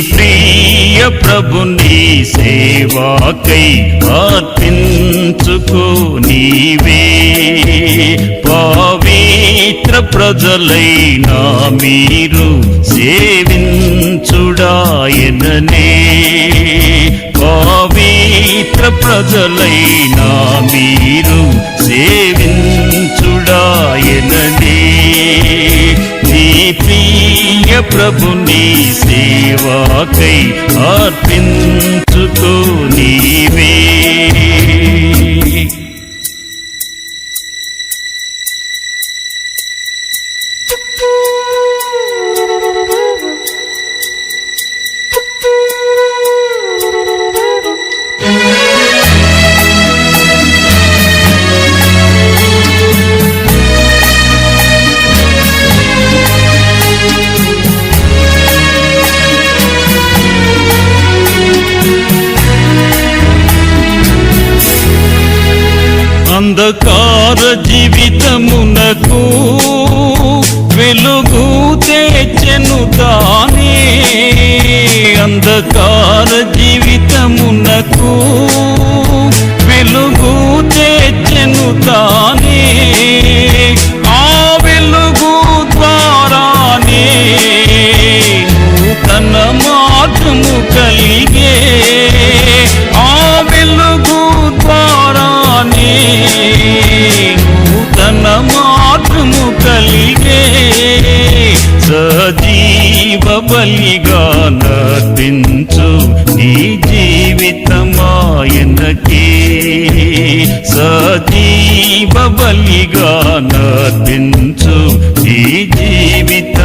ప్రియ ప్రభు నీ సేవాకై అర్పించుకో నీవే. పవిత్ర ప్రజలైనా మీరు సేవించుడాయననే. పవిత్ర ప్రజలైనా మీరు సేవించుడాయననే. నీ ప్రియ ప్రభు నీ సేవాకై అర్పించుకో నీవే. జీవితమునకు వెలుగు తెచ్చెను దానే అంధకార జీవితమునకు వెలుగు తెచ్చెను దానే ఆ వెలుగు ద్వారానే తన మార్గము కలిగే. ఆ వెలుగు ద్వారానే సజీవ బలిగా నర్పించు నీ జీవితమాయనకే. సజీవ బలిగా నర్పించు నీ జీవితమాయనకే.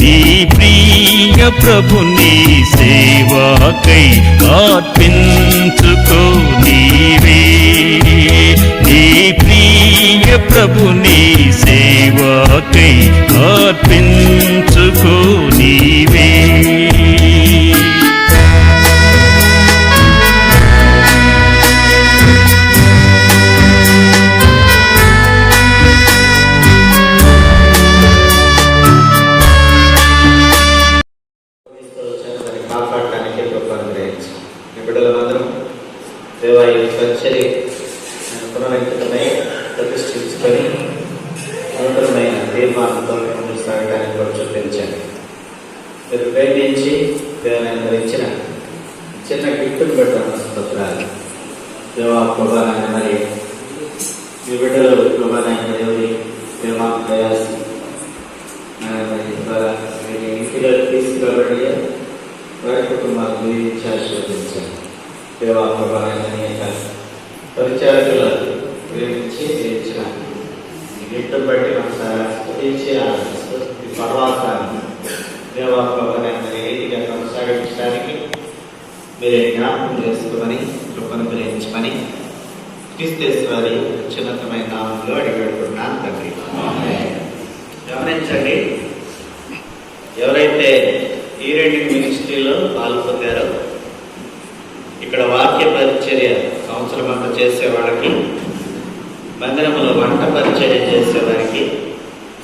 నీ ప్రియ ప్రభుని సేవాకై అర్పించుకో నీవే. నీ ప్రియ ప్రభుని సేవాకై అర్పించుకో నీవే. ప్రయత్నించి దేవుని ఇచ్చిన చిన్న గిఫ్ట్ని పెట్టాను స్తోత్రాలు. దేవా ప్రభానాన్ని మరి మీ బిడ్డలు ప్రభానాన్ని దేవుని ప్రేమ ప్రయాసం ఇంటిలో తీసుకురాబడి వారి కుటుంబాలు గురించి ఆశీర్వదించారు. దేవా ప్రభావాన్ని అనేక పరిచారకుల ప్రేమించి ఇచ్చిన గిట్టు బట్టి మన స్తుతించి ఆ పర్వాసాన్ని దేవా ప్రభావాన్ని రీతిగా కొనసాగించడానికి మీరే జ్ఞాపకం చేసుకోమని కృపను గ్రహించమని క్రీస్తేశ్వరి చిన్నతమైన నామంలో అడిగి తండ్రి గమనించండి ఎవరైతే ఈ రెండు మినిస్ట్రీలో పాల్పొందారో ఇక్కడ వాక్య పరిచర్య సంవత్సరం అంతా చేసే మందిరంలో వంట పరిచర్య చేసే వారికి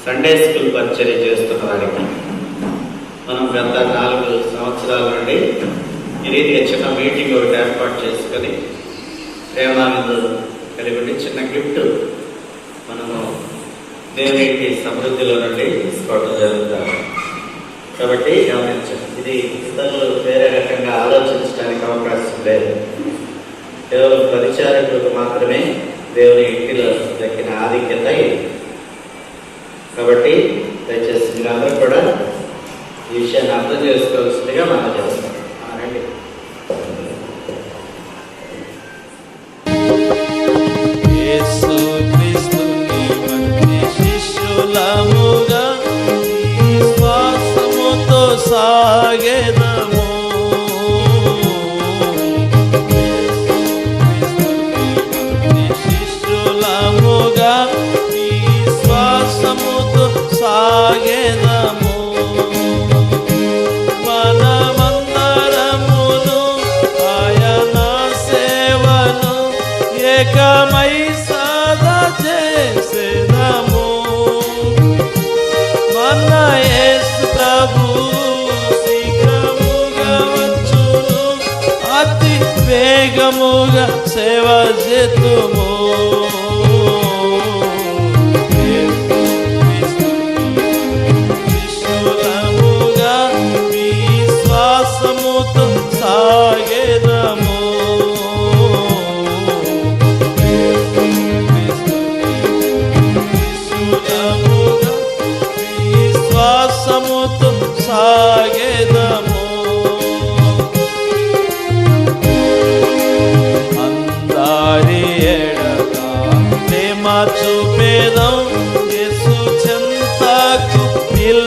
సండే స్కూల్ పరిచర్య చేస్తున్న వారికి మనం గత నాలుగు సంవత్సరాల నుండి ఈ రీతిగా చిన్న మీటింగ్ ఒకటి ఏర్పాటు చేసుకొని ప్రేమానందు కలిగి ఉండి చిన్న గిఫ్ట్ మనము దేవునికి సమృద్ధిలో నుండి తీసుకోవడం జరుగుతుంది. కాబట్టి గమనించండి ఇది ఇతరులు వేరే రకంగా ఆలోచించడానికి అవకాశం లేదు. కేవలం పరిచారకులకు మాత్రమే దేవుని ఇంటిలో దక్కిన ఆధిక్యత ఇది. కాబట్టి దయచేసి మీరందరూ కూడా ఈ విషయాన్ని అర్థం చేసుకోవాల్సిందిగా మనం చేస్తాం వేగముగా సేవ చేతుము.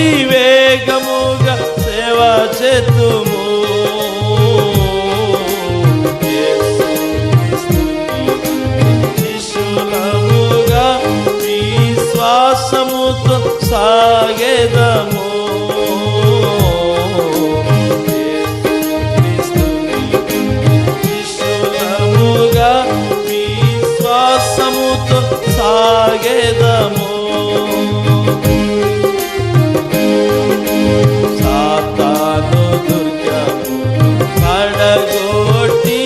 అతివేగముగా సేవ చేతుము. శిశులముగా విశ్వాసముతో సాగేదము. శిశులముగా విశ్వాసముతో సాగేదము. సాతాను దుర్గము పడగొట్టి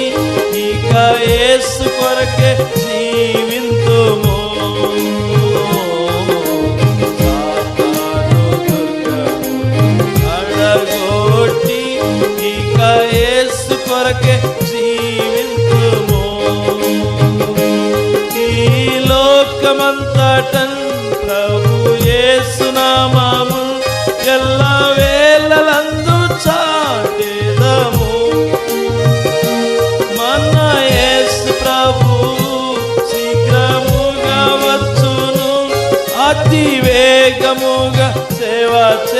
ఇక యేసు కొరకే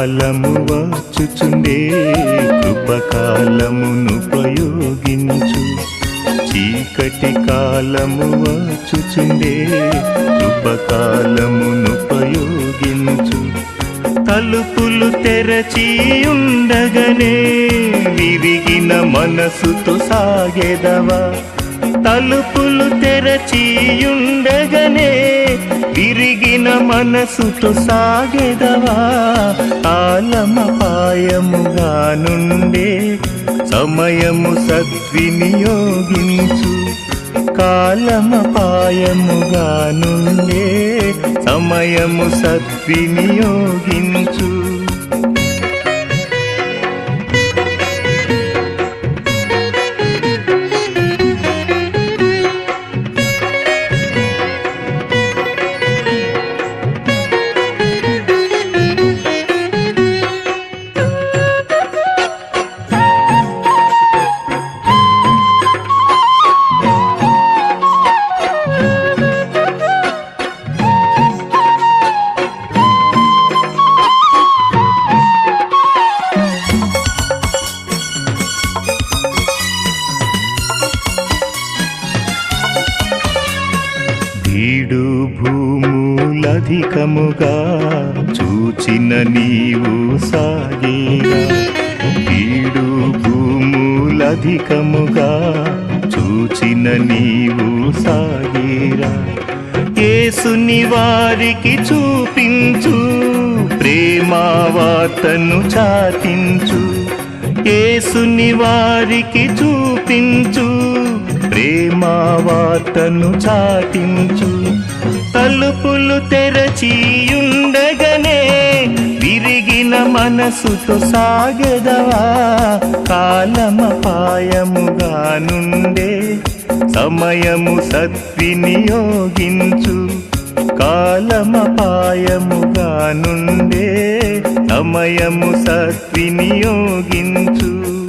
కాలము వాచుచుండే కృపకాలమును ఉపయోగించు చీకటి కాలము వాచుచుండే కృపకాలమును ఉపయోగించు తలుపులు తెరచి ఉండగనే విరిగిన మనసుతో సాగెదవా? తలుపులు తెరచియుండగనే విరిగిన మనసుతో సాగెదవా? ఆలమపాయముగా నుండే సమయము సద్వినియోగించు. కాలమపాయముగా నుండే సమయము సద్వినియోగించు. అధికముగా చూచిన నీవు సాగేగా వీడు భూములధికముగా చూచిన నీవు సాగేరా? యేసుని వారికి చూపించు ప్రేమావార్తను చాటించు. యేసుని వారికి చూపించు ప్రేమావార్తను చాటించు. తలుపులు తెరచియుండగనే విరిగిన మనసుతో సాగెదవా? కాలమపాయముగా నుండే సమయము సద్వినియోగించు. కాలమపాయముగా నుండే సమయము సద్వినియోగించు.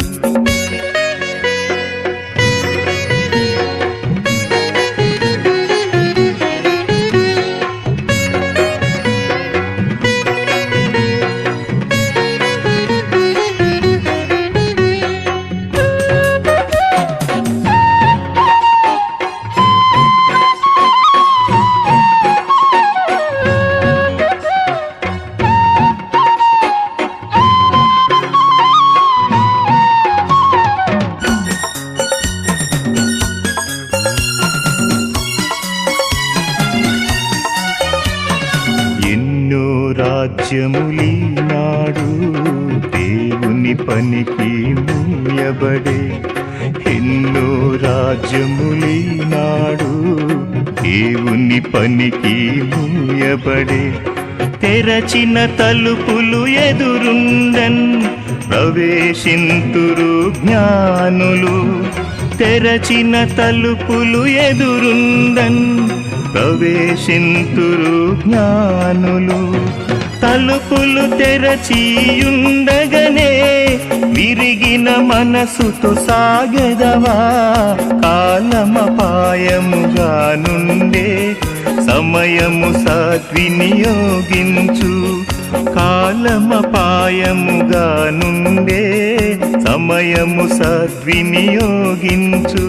దేవుని పనికి మూయబడే తెరచిన తలుపులు ఎదురుండన్ ప్రవేశింతురు జ్ఞానులు. తెరచిన తలుపులు ఎదురుండన్ ప్రవేశింతురు జ్ఞానులు. తలుపులు తెరచియుండగనే విరిగిన మనసుతో సాగదవా? కాలమపాయముగా నుండే సమయము సద్వినియోగించు. కాలమపాయముగా నుండే సమయము సద్వినియోగించు.